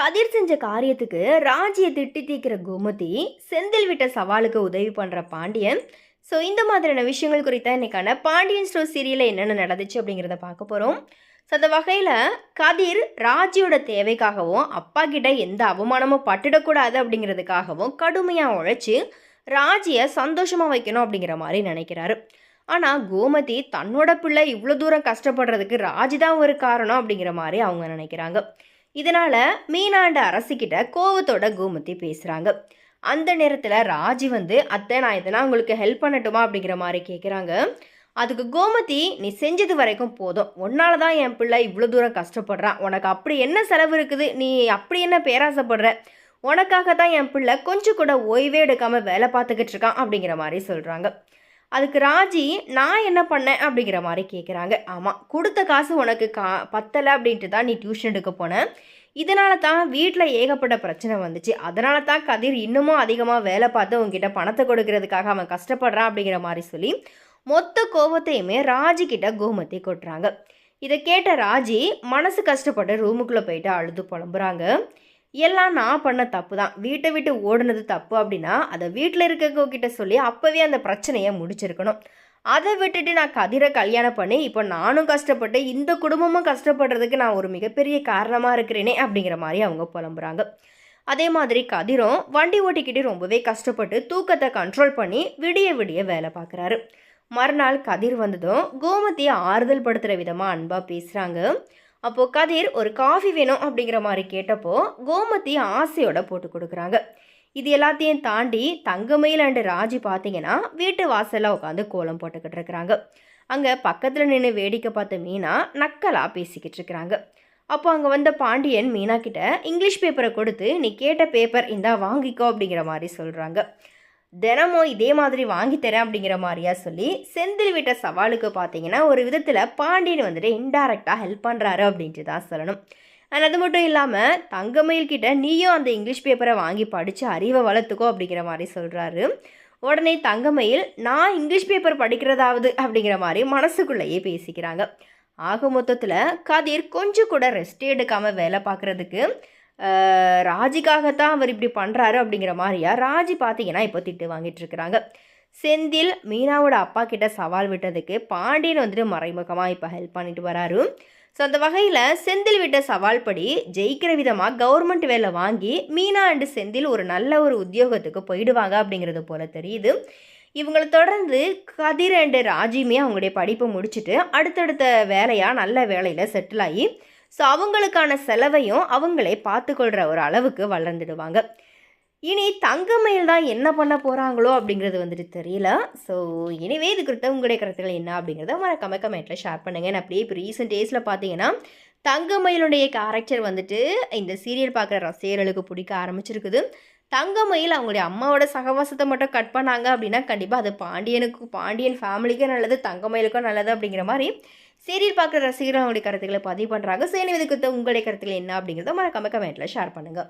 கதிர் செஞ்ச காரியத்துக்கு ராஜியை திட்டி தீக்கிற கோமதி செந்தில் விட்ட சவாலுக்கு உதவி பண்ணுற பாண்டியன். ஸோ இந்த மாதிரியான விஷயங்கள் குறித்த இன்றைக்கான பாண்டியன் ஸ்டோர் சீரியலில் என்னென்ன நடந்துச்சு அப்படிங்கிறத பார்க்க போகிறோம் ஸோ அந்த வகையில் கதிர் ராஜியோட தேவைக்காகவும் அப்பா கிட்ட எந்த அவமானமும் பட்டுடக்கூடாது அப்படிங்கிறதுக்காகவும் கடுமையாக உழைச்சி ராஜியை சந்தோஷமாக வைக்கணும் அப்படிங்கிற மாதிரி நினைக்கிறாரு. ஆனால் கோமதி தன்னோட பிள்ளை இவ்வளோ தூரம் கஷ்டப்படுறதுக்கு ராஜி தான் ஒரு காரணம் அப்படிங்கிற மாதிரி அவங்க நினைக்கிறாங்க. இதனால் மீனாண்ட அரசிக்கிட்ட கோவத்தோட கோமதி பேசுகிறாங்க அந்த நேரத்தில் ராஜி வந்து அத்தை நான் இதெல்லாம் உங்களுக்கு ஹெல்ப் பண்ணட்டுமா? அப்படிங்கிற மாதிரி கேட்குறாங்க அதுக்கு கோமதி நீ செஞ்சது வரைக்கும் போதும். உன்னால தான் என் பிள்ளை இவ்வளோ தூரம் கஷ்டப்படுறான். உனக்கு அப்படி என்ன செலவு இருக்குது? நீ அப்படி என்ன பேராசைப்படுற? உனக்காக தான் என் பிள்ளை கொஞ்சம் கூட ஓய்வே எடுக்காமல் வேலை பார்த்துக்கிட்டு இருக்கான். அப்படிங்கிற மாதிரி சொல்கிறாங்க அதுக்கு ராஜி நான் என்ன பண்ணேன்? அப்படிங்கிற மாதிரி கேட்குறாங்க ஆமாம் கொடுத்த காசு உனக்கு கா பத்தலை அப்படின்ட்டு தான் நீ டியூஷன் எடுக்க போனேன் இதனால தான் வீட்டில் ஏகப்பட்ட பிரச்சனை வந்துச்சு. அதனால தான் கதிர் இன்னமும் அதிகமாக வேலை பார்த்து உங்ககிட்ட பணத்தை கொடுக்கறதுக்காக அவன் கஷ்டப்படுறான் அப்படிங்கிற மாதிரி சொல்லி மொத்த கோபத்தையுமே ராஜிக்கிட்ட கோமத்தை கோமத்தி கொட்டுறாங்க. இதை கேட்ட ராஜி மனசு கஷ்டப்பட்டு ரூமுக்குள்ளே போயிட்டு அழுது புலம்புறாங்க. எல்லாம் நான் பண்ண தப்பு தான். வீட்டை விட்டு ஓடுனது தப்பு அப்படின்னா அதை வீட்டில் இருக்கவங்க கிட்ட சொல்லி அப்போவே அந்த பிரச்சனையை முடிச்சிருக்கணும். அதை விட்டுட்டு நான் கதிரை கல்யாணம் பண்ணி இப்போ நானும் கஷ்டப்பட்டு இந்த குடும்பமும் கஷ்டப்படுறதுக்கு நான் ஒரு மிகப்பெரிய காரணமாக இருக்கிறேனே அப்படிங்கிற மாதிரி அவங்க புலம்புறாங்க. அதே மாதிரி கதிரும் வண்டி ஓட்டிக்கிட்டு ரொம்பவே கஷ்டப்பட்டு தூக்கத்தை கண்ட்ரோல் பண்ணி விடிய விடிய வேலை பார்க்குறாரு. மறுநாள் கதிர் வந்ததும் கோமதியை ஆறுதல் படுத்துகிற விதமாக அன்பாக பேசுகிறாங்க அப்போது கதிர் ஒரு காஃபி வேணும் அப்படிங்கிற மாதிரி கேட்டப்போ கோமதி ஆசையோட போட்டு கொடுக்குறாங்க. இது எல்லாத்தையும் தாண்டி தங்கமயில் அண்டு ராஜி பார்த்தீங்கன்னா வீட்டு வாசலில் உட்காந்து கோலம் போட்டுக்கிட்டு இருக்கிறாங்க. அங்கே பக்கத்தில் நின்று வேடிக்கை பார்த்த மீனா நக்கலாக பேசிக்கிட்டு இருக்கிறாங்க. அப்போ அங்கே வந்த பாண்டியன் மீனா கிட்ட இங்கிலீஷ் பேப்பரை கொடுத்து நீ கேட்ட பேப்பர் இந்தா வாங்கிக்கோ அப்படிங்கிற மாதிரி சொல்கிறாங்க தினமும் இதே மாதிரி வாங்கி தரேன் அப்படிங்கிற மாதிரியா சொல்லி செந்தில் விட்ட சவாலுக்கு பார்த்தீங்கன்னா ஒரு விதத்தில் பாண்டியன் வந்துட்டு இன்டைரக்டாக ஹெல்ப் பண்ணுறாரு அப்படின்ட்டு தான் சொல்லணும். அண்ட் அது மட்டும் இல்லாமல் தங்கமயில் கிட்ட நீயும் அந்த இங்கிலீஷ் பேப்பரை வாங்கி படித்து அறிவை வளர்த்துக்கோ அப்படிங்கிற மாதிரி சொல்கிறாரு உடனே தங்கமயில் நான் இங்கிலீஷ் பேப்பர் படிக்கிறதாவது அப்படிங்கிற மாதிரி மனசுக்குள்ளேயே பேசிக்கிறாங்க. ஆக மொத்தத்தில் கதிர் கொஞ்சம் கூட ரெஸ்ட் எடுக்காமல் வேலை பார்க்குறதுக்கு ராஜிக்காகத்தான் அவர் இப்படி பண்ணுறாரு அப்படிங்கிற மாதிரியா? ராஜி பார்த்தீங்கன்னா இப்போ திட்டு வாங்கிட்டு இருக்கிறாங்க. செந்தில் மீனாவோட அப்பா கிட்ட சவால் விட்டதுக்கு பாண்டியன் வந்துட்டு மறைமுகமாக இப்போ ஹெல்ப் பண்ணிட்டு வராரு. ஸோ அந்த வகையில் செந்தில் விட்ட சவால் படி ஜெயிக்கிற விதமாக கவர்மெண்ட் வேலை வாங்கி மீனா அண்டு செந்தில் ஒரு நல்ல ஒரு உத்தியோகத்துக்கு போயிடுவாங்க அப்படிங்கிறது போல தெரியுது. இவங்களை தொடர்ந்து கதிர் அண்டு ராஜியுமே அவங்களுடைய படிப்பை முடிச்சுட்டு அடுத்தடுத்த வேலையாக நல்ல வேலையில் செட்டில் ஆகி ஸோ அவங்களுக்கான செலவையும் அவங்களே பார்த்துக்கொள்கிற ஒரு அளவுக்கு வளர்ந்துடுவாங்க. இனி தங்கமயில் தான் என்ன பண்ண போகிறாங்களோ அப்படிங்கிறது வந்துட்டு தெரியல. ஸோ இனிவே இது குறித்த உங்களுடைய கருத்துக்கள் என்ன அப்படிங்கிறத மறக்காம கமெண்ட்டில் ஷேர் பண்ணுங்கள் அப்படியே இப்போ ரீசெண்ட் டேஸில் பார்த்தீங்கன்னா தங்கமயிலுடைய கேரக்டர் வந்துட்டு இந்த சீரியல் பார்க்குற ரசிகர்களுக்கு பிடிக்க ஆரம்பிச்சிருக்குது. தங்கமயில் அவங்களுடைய அம்மாவோட சகவாசத்தை மட்டும் கட் பண்ணாங்க அப்படின்னா கண்டிப்பாக அது பாண்டியனுக்கு பாண்டியன் ஃபேமிலிக்கும் நல்லது தங்கமயிலுக்கும் நல்லது அப்படிங்கிற மாதிரி சீரியல் பார்க்குற ரசிகர்களுடைய கருத்துக்களை பதிவு பண்ணுறாங்க சேனி இதுக்கு உங்களுடைய கருத்துக்கள் என்ன அப்படிங்கிறத மறக்காம கமெண்ட்டில் ஷேர் பண்ணுங்கள்